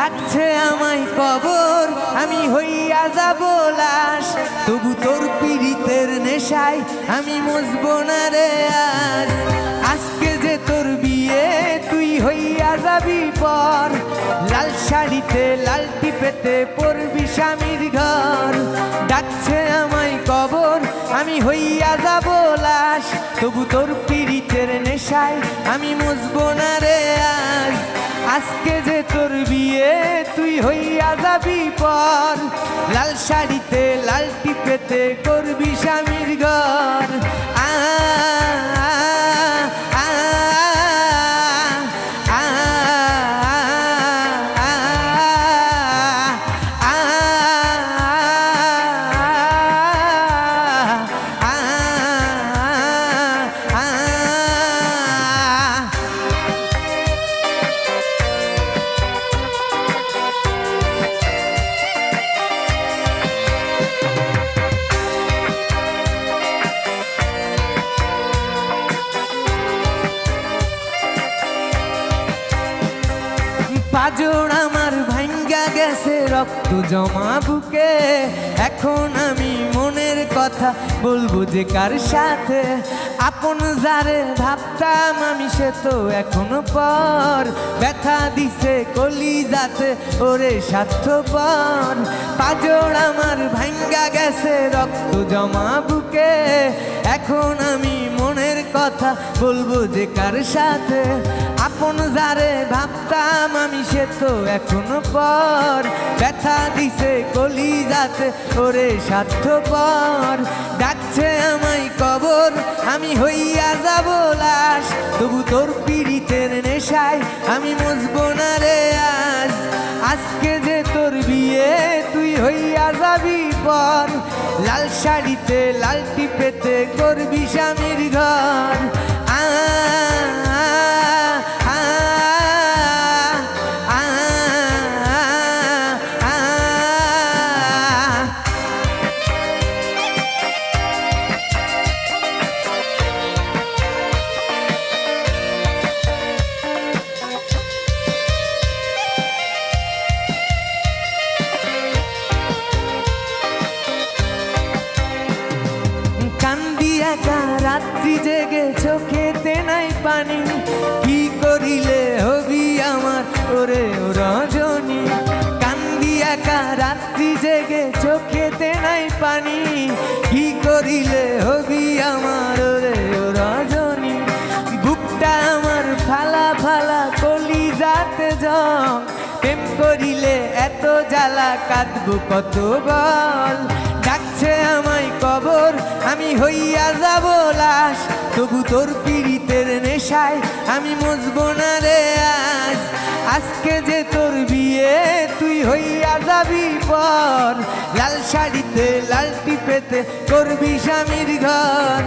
ডাকছে আমায় কবর, আমি হইয়া যাব লাশ। তবু তোর পীড়িতের নেশায় আমি মজবো না রে আজ। আজকে যে তোর বিয়ে, তুই হইয়া যাবি পর। লাল শাড়িতে লাল টিপেতে পড়বি স্বামীর ঘর। ডাকছে আমায় কবর, আমি হইয়া যাব লাশ। তবু তোর পীড়িতের নেশায় আমি মজবো না রে আজ। আজকে যে তুই হইয়া যাবি পর। লাল শাড়িতে লাল টিপেতে করবি স্বামীর ঘর। পাজর আমার ভাঙ্গা গেছে, রক্ত জমা বুকে। এখন আমি মনের কথা বলব যে কার সাথে? আপন যারে ভাবতাম আমি, সে তো এখনও পর। ব্যথা দিছে কলি যাতে ওরে স্বার্থপর। পাজর আমার ভাঙ্গা গেছে, রক্ত জমা বুকে। এখন আমি মনের কথা বলব যে কার সাথে? আপন যারে ভাবতাম আমি, সে তো এখনও পর। ব্যথা দিছে কলি যাতে ওরে স্বার্থপর। ডাকছে আমায় কবর, আমি হইয়া যাব লাশ। তবু তোর পীড়িতের নেশায় আমি মজব না রে আজ। আজকে যে তোর বিয়ে, তুই হইয়া যাবি পর। লাল শাড়িতে লাল টিপেতে করবি স্বামীর ঘর। রাত্রি জেগে চোখেতে নাই পানি। কি করিলে হবি আমার? ওরে রজনী, কান্দি একা রাত্রি জেগে চোখেতে নাই পানি। কি করিলে হবি আমার? ওরে রজনী, বুকটা আমার ফালা ফালা কলি যাতে জং প্রেম করিলে এত জ্বালা, কাঁদবো কত বল। ডাকছে আমায় কবর, আমি হইয়া যাব লাশ। তবু তোর পীড়িতের নেশায় আমি মজব না রে আজ। আজকে যে তোর বিয়ে, তুই হইয়া যাবি পর। লাল শাড়িতে লাল টিপেতে করবি স্বামীর ঘর।